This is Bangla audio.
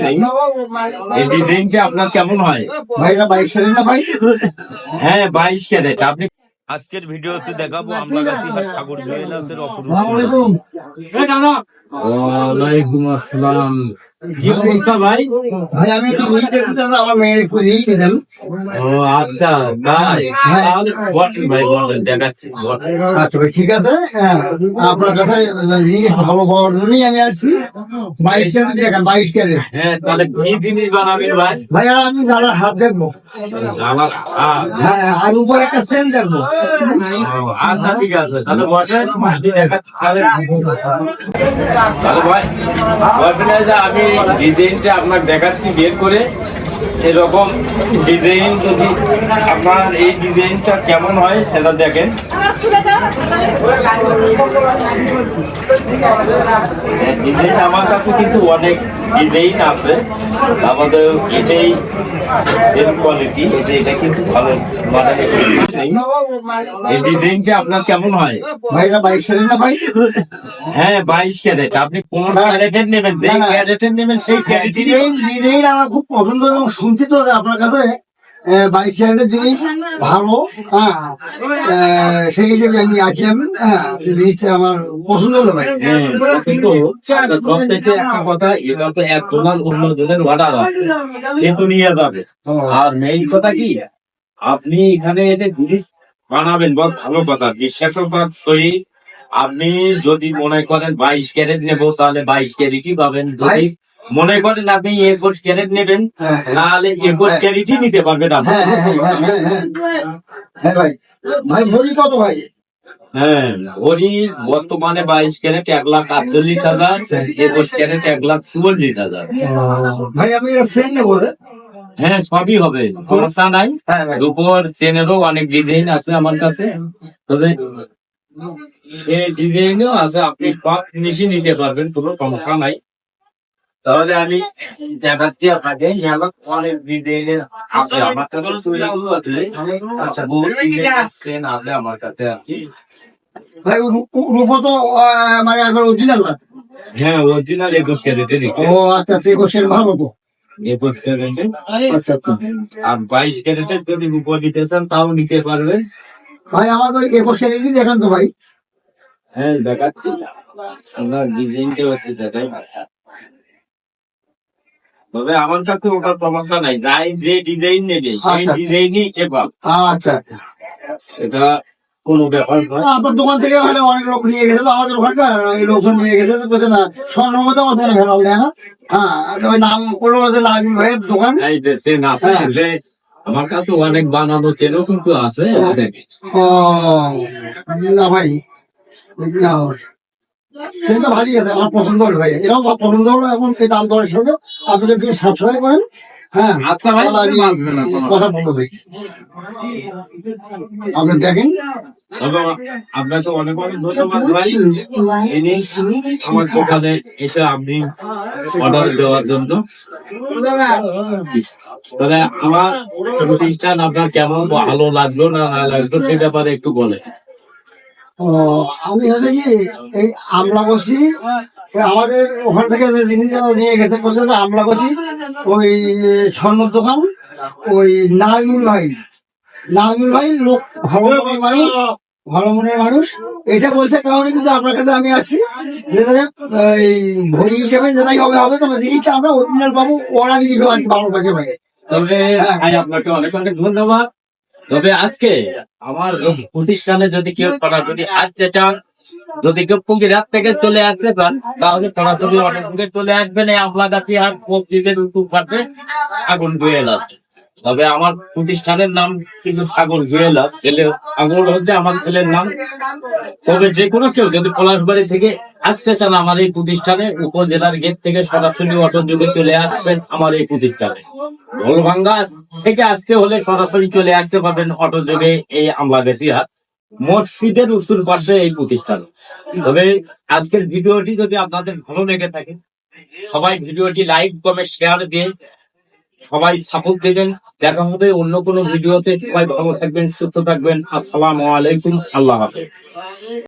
এই ডিজাইনটা আপনার কেমন হয়? ভাইরা বাইশ না ভাই হ্যাঁ বাইশ ক্যারেট আপনি আজকের ভিডিওতে দেখাবো আমরা কাছে সাগর জুয়েলার্সের অপরূপ ওয়ালাইকুম আসসালাম। কি অবস্থা ভাই? ভাই আমি একটু ঘুরি দেখতে চান আমার মেয়ের একটু ঘুরি দেন। ও আচ্ছা তাই তাহলে বলেন ভাই বলেন দেখাচ্ছি আচ্ছা ভাই ঠিক আছে হ্যাঁ, আপনার কাছে জিনিস ভালো পাওয়ার জন্যই আমি আসছি। বাইশ ক্যারেট দেখেন বাইশ ক্যারেট। হ্যাঁ তাহলে কি জিনিস বানাবেন ভাই? ভাই আমি দাদার হাত দেখব। আ- হ্যাঁ আর উপরে একটা সেন দেখব। আচ্ছা ঠিক আছে তাহলে তাহলে আমি ডিজাইনটা আপনার দেখাচ্ছি বের করে এরকম ডিজাইন যদি আপনার এই ডিজাইনটা কেমন হয় সেটা দেখেন। ডিজাইন আমার কাছে কিন্তু অনেক ডিজাইন আছে। আমাদের এটাই সেম কোয়ালিটি এটা কিন্তু ভালো মানে এই ডিজাইনটা আপনার কেমন হয়? ভাই এটা বাইশ না ভাই? হ্যাঁ বাইশ ক্যারেট আপনি আমার খুব পছন্দ এবং শুনছি তো যে আপনার কাছে। বাইশ ক্যারেটের জিনিস ভালো হ্যাঁ সেই হিসেবে আমি আছি আমি হ্যাঁ জিনিসটা আমার পছন্দ হলো ভাই। হ্যাঁ, কিন্তু সব থেকে একটা কথা এটা তো এক অন্য জনের অর্ডার আছে। নিয়ে যাবে। আর মেইন কথা কি আপনি এখানে এসে জিনিস বানাবেন বল ভালো কথা বিশ্বাসবাদ সহিত আপনি যদি মনে করেন বাইশ ক্যারেট নেব তাহলে বাইশ ক্যারেটই পাবেন। যদি মনে করেন আপনি একুশ ক্যারেট নেবেন হ্যাঁ, হ্যাঁ। তাহলে একুশ ক্যারেটই নিতে পারবেন আপনি। হ্যাঁ হ্যাঁ হ্যাঁ হ্যাঁ হ্যাঁ। হ্যাঁ ভাই। ভাই কত ভাই? হ্যাঁ ওরই বর্তমানে বাইশ ক্যারেট এক লাখ আটচল্লিশ হাজার একুশ ক্যারেট এক লাখ চুয়াল্লিশ হাজার। ভাই আমি এটা নেব হ্যাঁ সবই হবে সমস্যা নাই। হ্যাঁ উপর চেনেরও অনেক ডিজাইন আছে আমার কাছে। তবে ডিজাইনও আছে আপনি সব জিনিসই নিতে পারবেন কোনো সমস্যা নাই। তাহলে আমি দেখাচ্ছি আপনাকে অনেক ডিজাইনের আছে আমার কাছে আছে। আচ্ছা ডিজাইন আমার কাছে আর কি। ভাই রূ- রূপো তো মানে একবার অরিজিনাল না? হ্যাঁ অরিজিনাল একুশ ক্যারেটের ও আচ্ছা ভালো তো। একুশ ক্যারেটের আচ্ছা আচ্ছা। আর বাইশ ক্যারেটের যদি উপর নিতে চান তাও নিতে পারবেন। ভাই আমার ওই একুশ ক্যারেটই দেখান তো ভাই। হ্যাঁ দেখাচ্ছি। আপনার ডিজাইনটা হচ্ছে যেটাই তবে আমার কাছে ওটা সমস্যা নাই। যাই যে ডিজাইন নেবে সেই আচ্ছা। ডিজাইনই কেবাব আচ্ছা আচ্ছা। এটা কোনো ব্যাপার নয়। আপনার দোকান থেকে হলে অনেক লোক নিয়ে গেছে তো আমাদের ওখানকার এই লোকজন নিয়ে গেছে তো বলছে না আমার দোকানে ভেজাল দেয় না। হ্যাঁ ওই নাম করল নাজিম ভাইয়ের দোকান। আমার কাছে অনেক বানানো চেনও কিন্তু আছে দেখেন। না ভাই সেটা ভালোই আছে আমার পছন্দ হলো ভাই। পছন্দ হলো এখন এই দাম দরের সাথে আপনি যদি করেন হ্যাঁ আচ্ছা ভাই কথা বলব ভাই। আপনি দেখেন আপনাকে অনেক অনেক ধন্যবাদ ভাই। ইনি আমার দোকানে এসে আপনি অর্ডার দেওয়ার জন্য। তবে আমার প্রতিষ্ঠান আপনার কেমন ভালো লাগল না না লাগল সে ব্যাপারে একটু বলে। আমি হচ্ছে কি, এই আমলা বসি আমাদের ওখান থেকে যে জিনিসগুলো নিয়ে গেছে, বলছে আমলা বসি ওই স্বর্ণ দোকান, ওই নাজমুল ভাই। নাজমুল ভাই লোক ভালো মনের মানুষ ভালো মনের মানুষ। এটা বলছে কারণে কিন্তু আপনার কাছে আমি আছি। যে এই ভরি হিসেবে যেটাই হবে হবে তবে জিনিসটা আমরা অরিজিনাল পাবো ওরা যদি আর ভালো পাচ্ছে ভাই। তবে আপনাকে অনেক অনেক ধন্যবাদ। তবে আজকে আমার প্রতিষ্ঠানে যদি কেউ সরাসরি আসতে চান যদি কেউ রাত থেকে চলে আসতে চান তাহলে সরাসরি অনেক থেকে চলে আসবেন। এই আমলাগাছি আর মসজিদের উত্তর পাশে আগুন জুয়েলার্স তবে আমার প্রতিষ্ঠানের নাম কিন্তু সাগর জুয়েলার্স ছেলে আগুন হচ্ছে আমার ছেলের নাম। তবে যে কোনো কেউ যদি পলাশবাড়ি থেকে আসতে চান আমার এই প্রতিষ্ঠানে, উপজেলার গেট থেকে সরাসরি অটো যুগে চলে আসবেন আমার এই প্রতিষ্ঠানে। গোলভাঙ্গা থেকে আসতে হলে সরাসরি চলে আসতে পারবেন অটো যুগে এই আমলা হাট। মসজিদের উত্তর পাশে এই প্রতিষ্ঠান। তবে আজকের ভিডিওটি যদি আপনাদের ভালো লেগে থাকে, সবাই ভিডিওটি লাইক, কমেন্ট শেয়ার দিয়ে সবাই সাপোর্ট দেবেন। দেখা হবে অন্য কোনো ভিডিওতে। সবাই ভালো থাকবেন, সুস্থ থাকবেন। আসসালামু আলাইকুম। আল্লাহ হাফেজ।